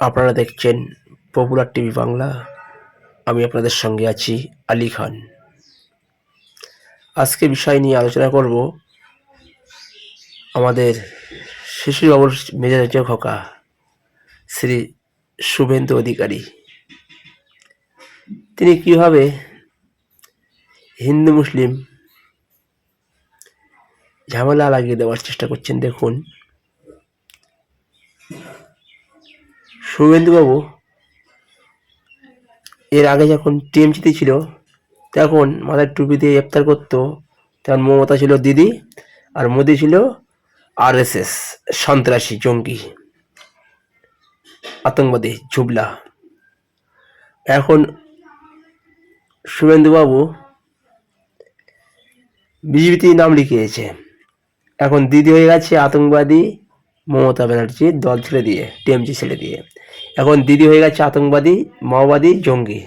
আপনারা দেখছেন popular TV Bangla. আমি আপনাদের সঙ্গে আছি আলী খান। আজকে বিষয় নিয়ে আলোচনা করব আমাদের শিশুবাবুর মেজাজ খোকা, শ্রী শুভেন্দু অধিকারী। তিনি কীভাবে হিন্দু মুসলিম ঝামেলা লাগিয়ে দেওয়ার চেষ্টা করছেন দেখুন। শুভেন্দুবাবু, এর আগে যখন টিএমসিতে ছিল, তখন মাথায় টুপি দিয়ে ইফতার করতো। তখন মমতা ছিল দিদি আর মোদি ছিল আরএসএস, সন্ত্রাসী জঙ্গি, আতঙ্কবাদী ঝুবলা এখন শুভেন্দুবাবু বিজেপিতে নাম লিখিয়েছে। এখন দিদি হয়ে গেছে আতঙ্কবাদী মমতা ব্যানার্জির দল ছেড়ে দিয়ে, টিএমসি ছেড়ে দিয়ে। এখন দিদি হয়ে গেছে আতঙ্কবাদী, মাওবাদী, জঙ্গি।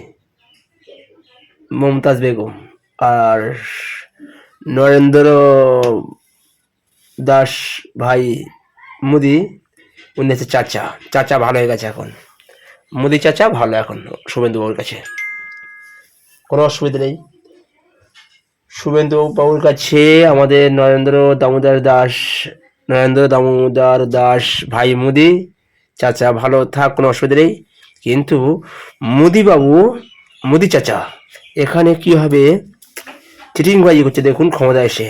মমতাজ বেগম আর নরেন্দ্র দাস ভাই মোদি, উনি হচ্ছে চাচা। চাচা ভালো হয়ে গেছে এখন। মোদি চাচা ভালো এখন শুভেন্দু বাবুর কাছে। কোনো অসুবিধা নেই। শুভেন্দু বাবুর কাছে আমাদের নরেন্দ্র দামোদর দাস, নরেন্দ্র দামোদর দাস ভাই মোদি চাচা, ভালো থাক, কোনো অসুবিধা নেই। কিন্তু মোদিবাবু, মোদি চাচা, এখানে কি কীভাবে চিটিংবাজি করছে দেখুন, ক্ষমতা এসে।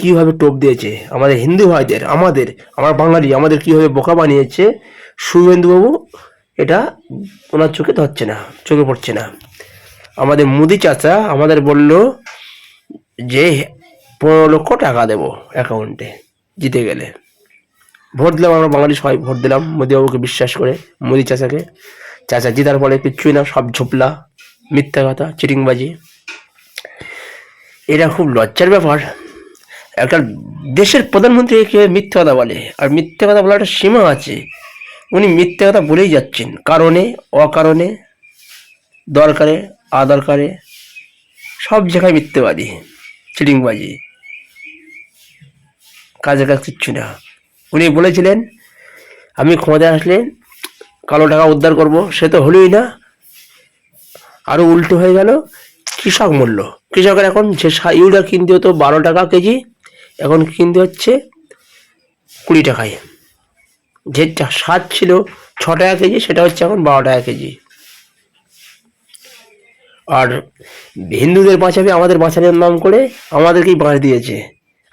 কীভাবে টোপ দিয়েছে? আমাদের হিন্দু ভাইদের, আমাদের, আমার বাঙালি, আমাদের কীভাবে বোকা বানিয়েছে? শুভেন্দুবাবু এটা ওনার চোখে ধরছে না, চোখে পড়ছে না। আমাদের মুদি চাচা, আমাদের বলল যে, পনেরো লক্ষ টাকা দেবো অ্যাকাউন্টে জিতে গেলে। ভোট দিলাম, আমরা বাঙালি সবাই ভোট দিলাম। মোদিবাবুকে বিশ্বাস করে, মোদি চাচাকে। চাচা জিতার পরে কিচ্ছুই না, সব ঝোপলা, মিথ্যা কথা, চিটিংবাজি। এটা খুব লজ্জার ব্যাপার। একটা দেশের প্রধানমন্ত্রী কীভাবে মিথ্যা কথা বলে, আর মিথ্যা কথা বলার একটা সীমা আছে। উনি মিথ্যা কথা বলেই যাচ্ছেন, কারণে, অকারণে, দরকারে, আদরকারে, সব জায়গায় মিথ্যেবাদী, চিটিংবাজি। কাজে কাজ কিচ্ছু না। উনি বলেছিলেন, আমি ক্ষমতায় আসলে কালো টাকা উদ্ধার করব। সে তো হলোই না। আরও উল্টো হয়ে গেল, কৃষক মূল্য। কৃষকের এখন যে ইউরিয়া কিনতে হতো বারো টাকা কেজি, এখন কিনতে হচ্ছে কুড়ি টাকায়। যে সার ছিল ছ টাকা কেজি, সেটা হচ্ছে এখন বারো টাকা কেজি। আর হিন্দুদের বাঁচাবে আমাদের বাঁচানোর নাম করে আমাদেরকেই বাঁচ দিয়েছে।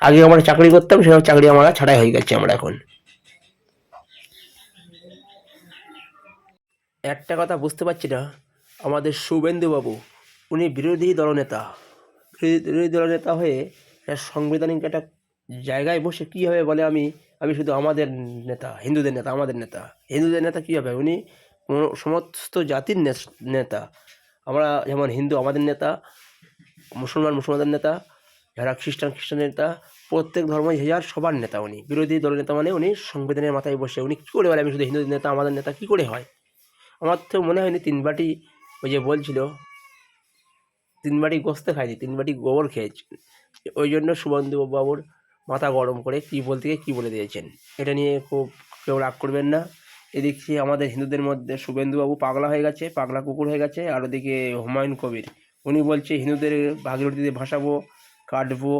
আগে আমরা চাকরি করতাম সেসব চাকরি আমরা ছাড়াই হয়ে গেছে আমরা এখন। একটা কথা বুঝতে পারছি না, আমাদের শুভেন্দুবাবু, উনি বিরোধী দলনেতা। বিরোধী দলনেতা হয়ে সাংবিধানিক একটা জায়গায় বসে কী হবে বলে আমি আমি শুধু আমাদের নেতা, হিন্দুদের নেতা, আমাদের নেতা। হিন্দুদের নেতা কী হবে? উনি সমস্ত জাতির নেতা। আমরা যেমন হিন্দু আমাদের নেতা, মুসলমান মুসলমানদের নেতা যারা খ্রিস্টান খ্রিস্টান নেতা, প্রত্যেক ধর্ম যে যার সবার নেতা উনি, বিরোধী দলের নেতা মানে উনি সংবিধানের মাথায় বসে, উনি কী করে বলে, আমি শুধু হিন্দু নেতা, আমাদের নেতা কী করে হয়? আমার তো মনে হয়নি তিন বাটি ওই যে বলছিল, তিন বাটি গোস্ত খায়নি তিন বাটি গোবর খেয়েছে। ওই জন্য সুবন্ধু বাবুর মাথা গরম করে কী বলতে গিয়ে কী বলে দিয়েছেন? এটা নিয়ে খুব কেউ রাগ করবেন না। এদিকে আমাদের হিন্দুদের মধ্যে শুভেন্দুবাবু পাগলা হয়ে গেছে, পাগলা কুকুর হয়ে গেছে, আর ওদিকে হুমায়ুন কবির, উনি বলছে হিন্দুদের ভাগীরথী দিয়ে ভাসাবো কাটবো,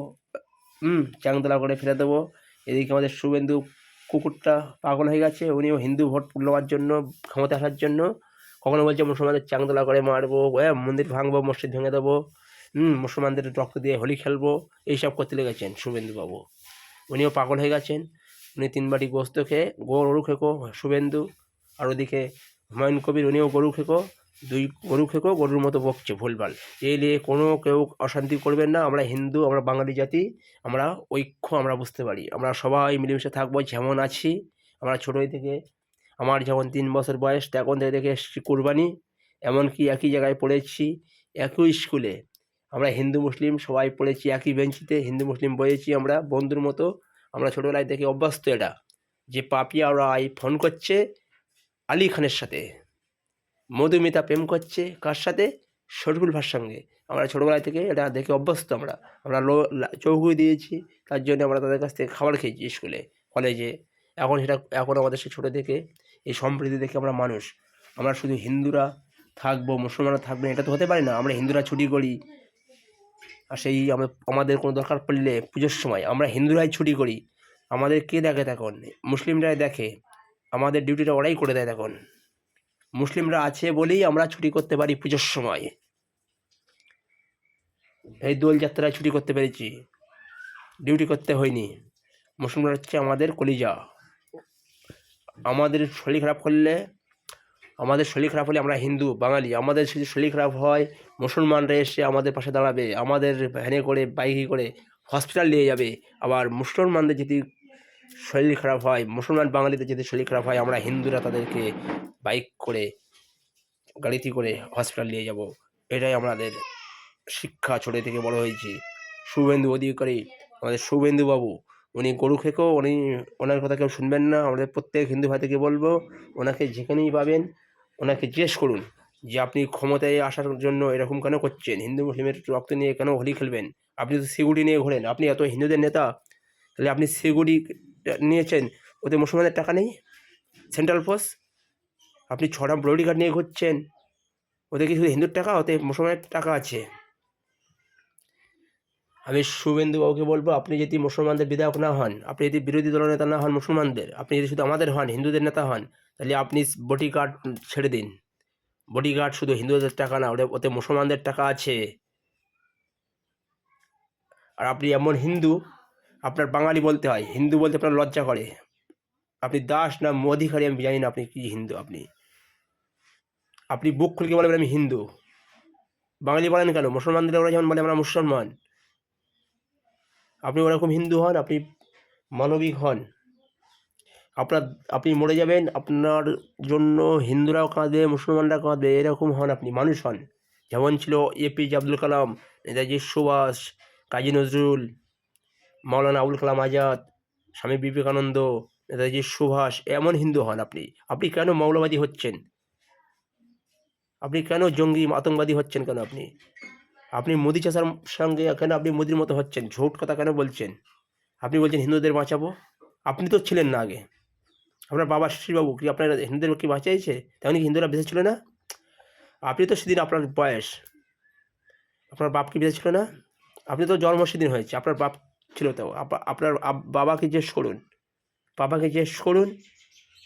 হুম, চ্যাংদোলা করে ফেলে দেবো। এদিকে আমাদের শুভেন্দু কুকুরটা পাগল হয়ে গেছে, উনিও হিন্দু ভোট নেওয়ার জন্য ক্ষমতা আসার জন্য। কখনো বলছে মুসলমানদের চ্যাংদোলা করে মারবো হ্যাঁ মন্দির ভাঙবো, মসজিদ ভেঙে দেবো, হুম, মুসলমানদের রক্ত দিয়ে হোলি খেলব, এইসব করতে লেগেছেন শুভেন্দুবাবু। উনিও পাগল হয়ে গেছেন, উনি তিন বাটি গোস্ত খেয়ে গরু খেকো, শুভেন্দু, আর ওদিকে হুমায়ুন কবির, উনিও গরু খেকো। দুই গরু খেকো গরুর মতো বকছে ভুলভাল এই নিয়ে কোনো কেউ অশান্তি করবেন না, আমরা হিন্দু, আমরা বাঙালি জাতি, আমরা ঐক্য, আমরা বুঝতে পারি। আমরা সবাই মিলেমিশে থাকব, যেমন আছি। আমরা ছোটোই থেকে, আমার যখন তিন বছর বয়স তখন থেকে দেখে এসেছি কুরবানি, এমনকি একই জায়গায় পড়েছি, একই স্কুলে। আমরা হিন্দু, মুসলিম, সবাই পড়েছি একই বেঞ্চিতে, হিন্দু, মুসলিম বয়েছি আমরা, বন্ধুর মতো। আমরা ছোটোবেলায় দেখে অভ্যস্ত এটা যে পাপিয়া রায় ফোন করছে, আলী খানের সাথে। মধুমিতা প্রেম করছে কার সাথে? শরীফুল ভার সঙ্গে। আমরা ছোটোবেলা থেকে এটা দেখে অভ্যস্ত আমরা। আমরা লো চৌকুই দিয়েছি, তার জন্য আমরা তাদের কাছ থেকে খাবার খেয়েছি স্কুলে, কলেজে। এখন সেটা, এখন আমাদের সে ছোটো থেকে এই সম্প্রীতি দেখে আমরা মানুষ। আমরা শুধু হিন্দুরা থাকব, মুসলমানরা থাকবে এটা তো হতে পারে না। আমরা হিন্দুরা ছুটি করি। আর সেই আমাদের কোনো দরকার পড়লে পুজোর সময় আমরা হিন্দুরাই ছুটি করি। আমাদের কে দেখে তখন? মুসলিমরাই দেখে। আমাদের ডিউটিটা ওরাই করে দেয় তখন। মুসলিমরা আছে বলেই আমরা ছুটি করতে পারি পুজোর সময়। এই দোলযাত্রায় ছুটি করতে পেরেছি। ডিউটি করতে হয়নি। মুসলিমরা হচ্ছে আমাদের কলিজা। আমাদের শরীর খারাপ করলে, আমাদের শরীর খারাপ হলে আমরা হিন্দু, বাঙালি। আমাদের যদি শরীর খারাপ হয়, মুসলমানরা এসে আমাদের পাশে দাঁড়াবে, আমাদের ভ্যানে করে, বাইকে করে হসপিটাল নিয়ে যাবে। আবার মুসলমানদের যদি শরীর খারাপ হয়, মুসলমান বাঙালিদের যদি শরীর খারাপ হয়, আমরা হিন্দুরা তাদেরকে বাইক করে, গাড়িতে করে হসপিটাল নিয়ে যাব। এটাই আমাদের শিক্ষা ছোটো থেকে বড় হয়েছি। শুভেন্দু অধিকারী, আমাদের শুভেন্দু বাবু, উনি গরু খেকেও উনি ওনার কথা কেউ শুনবেন না, আমাদের প্রত্যেক হিন্দু ভাইদেরকে বলব, ওনাকে যেখানেই পাবেন, ওনাকে জিজ্ঞেস করুন যে আপনি ক্ষমতায় আসার জন্য এরকম কেন করছেন? হিন্দু মুসলিমের রক্ত নিয়ে কেন হোলি খেলবেন? আপনি তো সিকিউরিটি নিয়ে ঘোরেন, আপনি এত হিন্দুদের নেতা, তাহলে আপনি সিকিউরিটি নিয়েছেন। ওতে মুসলমানদের টাকা নেই। সেন্ট্রাল ফোর্স আপনি ছটা বডি গার্ড নিয়ে ঘুরছেন। ওদের কি শুধু হিন্দুর টাকা? ওতে মুসলমানের টাকা আছে। আমি শুভেন্দু বাবুকে বলব, আপনি যদি মুসলমানদের বিধায়ক না হন, আপনি যদি বিরোধী দলের নেতা না হন মুসলমানদের, আপনি যদি শুধু আমাদের হন, হিন্দুদের নেতা হন, তাহলে আপনি বডি গার্ড ছেড়ে দিন। বডি গার্ড শুধু হিন্দুদের টাকা না ওটা ওতে মুসলমানদের টাকা আছে। আর আপনি এমন হিন্দু আপনার বাঙালি বলতে হয়, হিন্দু বলতে আপনার লজ্জা করে। আপনি দাস না অধিকারী আমি জানি না আপনি কি হিন্দু আপনি। আপনি বুক খুলকে বলবেন আমি হিন্দু। বাঙালি বলেন কেন? মুসলমানদের ওরা যেমন বলে, আমরা মুসলমান। আপনি ওরকম হিন্দু হন, আপনি মানবিক হন। আপনার, আপনি মরে যাবেন, আপনার জন্য হিন্দুরাও কাঁদবে মুসলমানরা কাঁদবে, এরকম হন আপনি, মানুষ হন। যেমন ছিল এপিজে আব্দুল কালাম নেতাজি সুভাষ, কাজী নজরুল মাওলানা আবুল কালাম আজাদ, স্বামী বিবেকানন্দ, নেতাজি সুভাষ, এমন হিন্দু হন আপনি। আপনি কেন মৌলবাদী হচ্ছেন? আপনি কেন জঙ্গি, আতঙ্কবাদী হচ্ছেন কেন আপনি? আপনি মোদি চাষার সঙ্গে কেন আপনি মোদির মতো হচ্ছেন? ঝোট কথা কেন বলছেন? আপনি বলছেন হিন্দুদের বাঁচাবো? আপনি তো ছিলেন না আগে। আপনার বাবা শ্রীবাবু কি আপনার হিন্দুদের কি বাঁচাইছে তেমন কি হিন্দুরা বেঁচে ছিল না? আপনি তো সেদিন আপনার বয়স। আপনার বাপ কি বেঁচে ছিল না? আপনি তো জন্ম সেদিন হয়েছে। আপনার বাপ ছিল তো আপ- আপনার বাবাকে জিজ্ঞেস করুন। বাবাকে জিজ্ঞেস করুন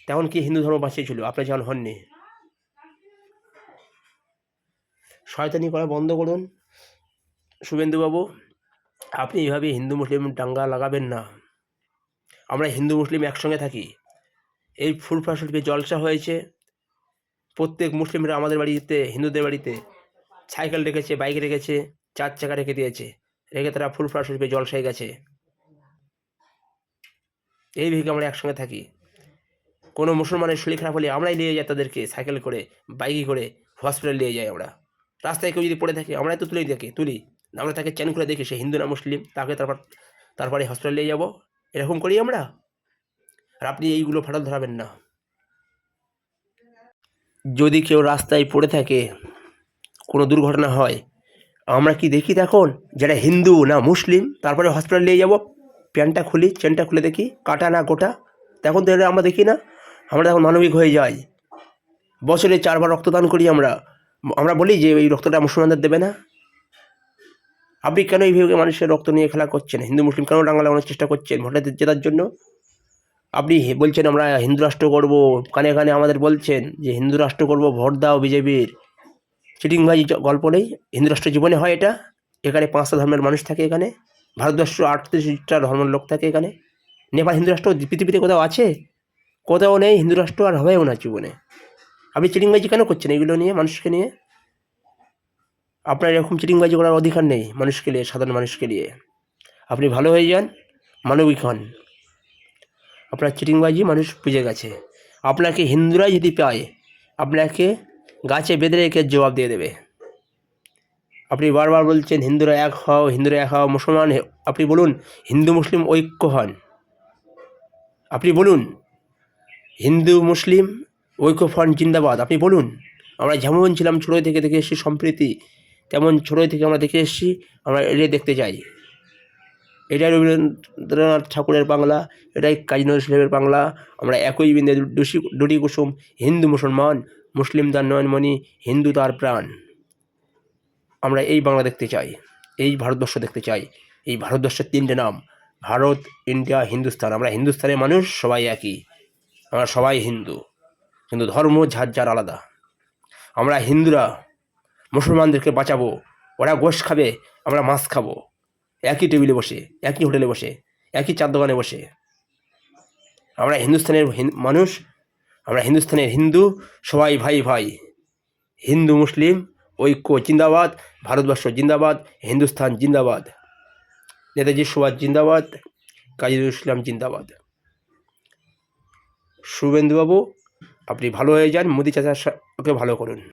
তেমন কি হিন্দু ধর্ম বাঁচিয়েছিল? আপনি যখন হননি। শয়তানি করা বন্ধ করুন। শুভেন্দুবাবু, আপনি এইভাবে হিন্দু, মুসলিম দাঙ্গা লাগাবেন না। আমরা হিন্দু, মুসলিম একসঙ্গে থাকি। এই ফুরফা শরীফে জলসা হয়েছে। প্রত্যেক মুসলিমরা আমাদের বাড়িতে, হিন্দুদের বাড়িতে সাইকেল রেখেছে, বাইক রেখেছে, চার চাকা রেখে দিয়েছে। রেখে তারা ফুরফা শরীফে জলসায় গেছে। এই ভেবে আমরা একসঙ্গে থাকি। কোনো মুসলমানের শরীর খারাপ হলে আমরাই নিয়ে যাই তাদেরকে সাইকেল করে বাইকে করে হসপিটাল নিয়ে যাই আমরা। রাস্তায় কেউ যদি পড়ে থাকে, আমরাই তো তুলেই দেখি, তুলি। আমরা তাকে চ্যান করে দেখি, সে হিন্দু না মুসলিম, তাকে তারপর, তারপরে হসপিটাল নিয়ে যাব। এরকম করি আমরা। আর আপনি এইগুলো ফাটাল ধরাবেন না। যদি কেউ রাস্তায় পড়ে থাকে, কোনো দুর্ঘটনা হয় আমরা কি দেখি তখন যারা হিন্দু না মুসলিম, তারপরে হসপিটাল নিয়ে যাব। প্যান্টটা খুলি, চেনটা খুলে দেখি, কাটা না গোটা। তখন তো এটা আমরা দেখি না। আমরা তখন মানবিক হয়ে যাই। বছরে চারবার রক্তদান করি আমরা। আমরা বলি যে এই রক্তটা মুসলমানদের দেবে না। আপনি কেন এইভাবে মানুষের রক্ত নিয়ে খেলা করছেন? হিন্দু, মুসলিম কেন ডাঙ্গা লাগানোর চেষ্টা করছেন ভোটে জেতার জন্য? আপনি বলছেন আমরা হিন্দু রাষ্ট্র করব। কানে কানে আমাদের বলছেন যে হিন্দু রাষ্ট্র করব, ভোট দাও বিজেপির। চিটিংবাজি গল্প নেই। হিন্দু রাষ্ট্র জীবনে হয় এটা। এখানে পাঁচটা ধর্মের মানুষ থাকে এখানে। ভারতবর্ষ আটত্রিশটা ধর্মের লোক থাকে এখানে। নেপাল হিন্দু রাষ্ট্র পৃথিবীতে কোথাও আছে? কোথাও নেই হিন্দু রাষ্ট্র আর হবেও না জীবনে। আপনি চিটিংবাজি কেন করছেন এগুলো নিয়ে, মানুষকে নিয়ে? আপনার এরকম চিটিংবাজি করার অধিকার নেই মানুষকে নিয়ে, সাধারণ মানুষকে নিয়ে। আপনি ভালো হয়ে যান, মানবিক হন। আপনার চিটিংবাজি মানুষ বুঝে গেছে। আপনাকে হিন্দুরাই যদি পায়, আপনাকে গাছে বেঁধে রেখে জবাব দিয়ে দেবে। আপনি বারবার বলছেন, হিন্দুরা এক হও, হিন্দুরা এক হও, মুসলমান আপনি বলুন, হিন্দু, মুসলিম ঐক্য হন। আপনি বলুন, হিন্দু, মুসলিম ঐক্য ফ্রন্ট জিন্দাবাদ। আপনি বলুন, আমরা যেমন ছিলাম ছোটোই থেকে দেখে এসেছি সম্প্রীতি, তেমন ছোটোই থেকে আমরা দেখে এসেছি, আমরা এড়িয়ে দেখতে চাই। এটাই রবীন্দ্রনাথ ঠাকুরের বাংলা, এটাই কাজী নজরুল বাংলা, আমরা একই বিন্দে দুটি কুসুম, হিন্দু, মুসলমান মুসলিম তার নয়নমণি, হিন্দু তার প্রাণ। আমরা এই বাংলা দেখতে চাই, এই ভারতবর্ষ দেখতে চাই, এই ভারতবর্ষের তিনটে নাম, ভারত, ইন্ডিয়া, হিন্দুস্তান। আমরা হিন্দুস্তানের মানুষ, সবাই একই। আমরা সবাই হিন্দু, কিন্তু ধর্ম ঝাড় ঝাড় আলাদা। আমরা হিন্দুরা, মুসলমানদেরকে বাঁচাবো, ওরা গোশ খাবে, আমরা মাছ খাব। একই টেবিলে বসে, একই হোটেলে বসে, একই চার দোকানে বসে। আমরা হিন্দুস্তানের মানুষ আমরা হিন্দুস্তানের হিন্দু, সবাই ভাই ভাই। হিন্দু, মুসলিম, ঐক্য, জিন্দাবাদ, ভারতবর্ষ জিন্দাবাদ হিন্দুস্থান জিন্দাবাদ, নেতাজি সুভাষ জিন্দাবাদ, কাজী ইসলাম জিন্দাবাদ। শুভেন্দুবাবু, আপনি ভালো হয়ে যান, মোদি চাচাকে ভালো করুন।